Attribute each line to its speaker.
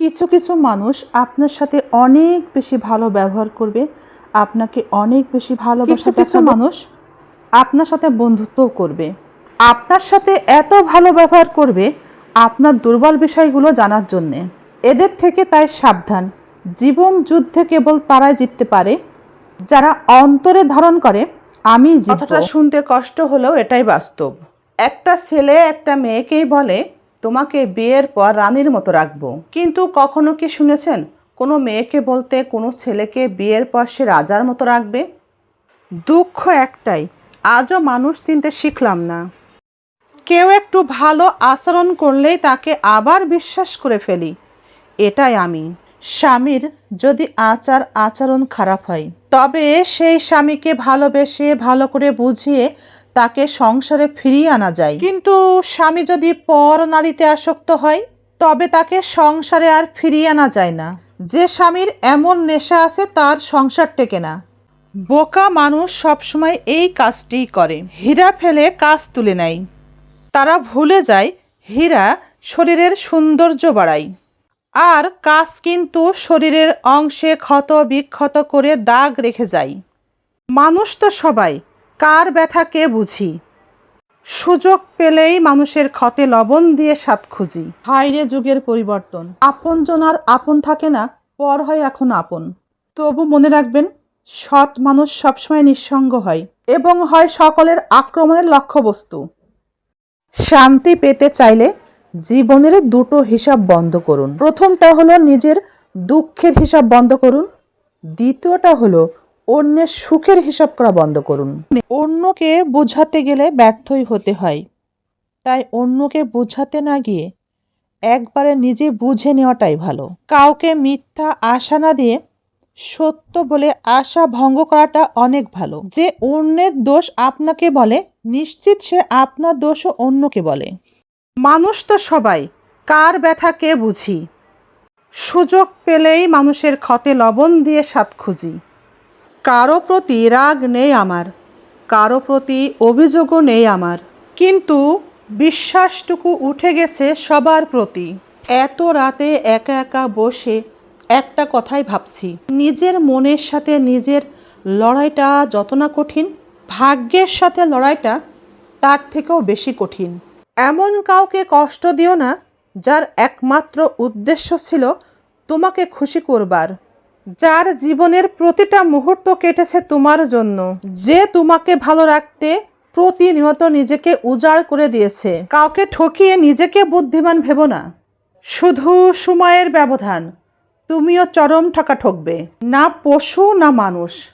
Speaker 1: কিছু কিছু মানুষ আপনার সাথে অনেক বেশি ভালো ব্যবহার করবে আপনাকে অনেক বেশি ভালোবাসা
Speaker 2: কিছু কিছু
Speaker 1: মানুষ আপনার সাথে বন্ধুত্ব করবে। আপনার সাথে এত ভালো ব্যবহার করবে আপনার দুর্বল বিষয়গুলো জানার জন্যে। এদের থেকে তাই সাবধান। জীবন যুদ্ধে কেবল তারাই জিততে পারে। যারা অন্তরে ধারণ করে আমি কথাটা শুনতে কষ্ট হলেও এটাই বাস্তব। একটা ছেলে একটা মেয়েকেই বলে তোমাকে বিয়ের পর রানীর মতো রাখব। কিন্তু কখনো কি শুনেছেন, কোনো মেয়েকে বলতে কোনো ছেলেকে বিয়ের পর সে রাজার মতো রাখবে? দুঃখ একটাই, আজও মানুষ চিনতে শিখলাম না। কেউ একটু ভালো আচরণ করলেই তাকে আবার বিশ্বাস করে ফেলি, এটাই আমি। স্বামীর যদি আচার আচরণ খারাপ হয়, তবে সেই স্বামীকে ভালোবেসে ভালো করে বুঝিয়ে তাকে সংসারে ফিরিয়ে আনা যায়। কিন্তু স্বামী যদি পর নারীতে আসক্ত হয়, তবে তাকে সংসারে আর ফিরিয়ে আনা যায় না। যে স্বামীর এমন নেশা আছে, তার সংসার টেকে না। বোকা মানুষ সবসময় এই কাজটিই করে। হীরা ফেলে কাজ তুলে নেয়। তারা ভুলে যায়, হীরা শরীরের সৌন্দর্য বাড়ায়। আর কাজ কিন্তু শরীরের অংশে ক্ষত বিক্ষত করে দাগ রেখে যায়। মানুষ তো সবাই কার ব্যথা কে বুঝি? সুযোগ পেলেই মানুষের ক্ষতে লবণ দিয়ে স্বাদ খুঁজি। হাইরে যুগের পরিবর্তন। আপনজন আর আপন থাকে না পর হয় এখন আপন। তবু মনে রাখবেন সৎ মানুষ সবসময় নিঃসঙ্গ হয় এবং হয় সকলের আক্রমণের লক্ষ্যবস্তু। শান্তি পেতে চাইলে জীবনের দুটো হিসাব বন্ধ করুন। প্রথমটা হলো নিজের দুঃখের হিসাব বন্ধ করুন। দ্বিতীয়টা হলো অন্যের সুখের হিসাব করা বন্ধ করুন। অন্যকে বোঝাতে গেলে ব্যর্থই হতে হয়। তাই অন্যকে বোঝাতে না গিয়ে একবারে নিজে বুঝে নেওয়াটাই ভালো। কাউকে মিথ্যা, আশা না দিয়ে সত্য বলে আশা ভঙ্গ করাটা অনেক ভালো। যে অন্যের দোষ আপনাকে বলে, নিশ্চিত সে আপনার দোষও অন্যকে বলে। মানুষ তো সবাই, কার ব্যথা কে বুঝি? সুযোগ পেলেই মানুষের ক্ষতে লবণ দিয়ে স্বাদ খুঁজি। কারও প্রতি রাগ নেই আমার, কারও প্রতি অভিযোগও নেই আমার। কিন্তু বিশ্বাসটুকু উঠে গেছে সবার প্রতি। এত রাতে একা একা বসে একটা কথাই ভাবছি, নিজের মনের সাথে নিজের লড়াইটা যত না কঠিন, ভাগ্যের সাথে লড়াইটা তার থেকেও বেশি কঠিন। এমন কাউকে কষ্ট দিও না, যার একমাত্র উদ্দেশ্য ছিল তোমাকে খুশি করবার। যার জীবনের প্রতিটা মুহূর্ত কেটেছে তোমার জন্য। যে তোমাকে ভালো রাখতে প্রতিনিয়ত নিজেকে উজাড় করে দিয়েছে। কাউকে ঠকিয়ে নিজেকে বুদ্ধিমান ভেব না। শুধু সময়ের ব্যবধান। তুমিও চরম ঠাকা ঠকবে না পশু, না মানুষ।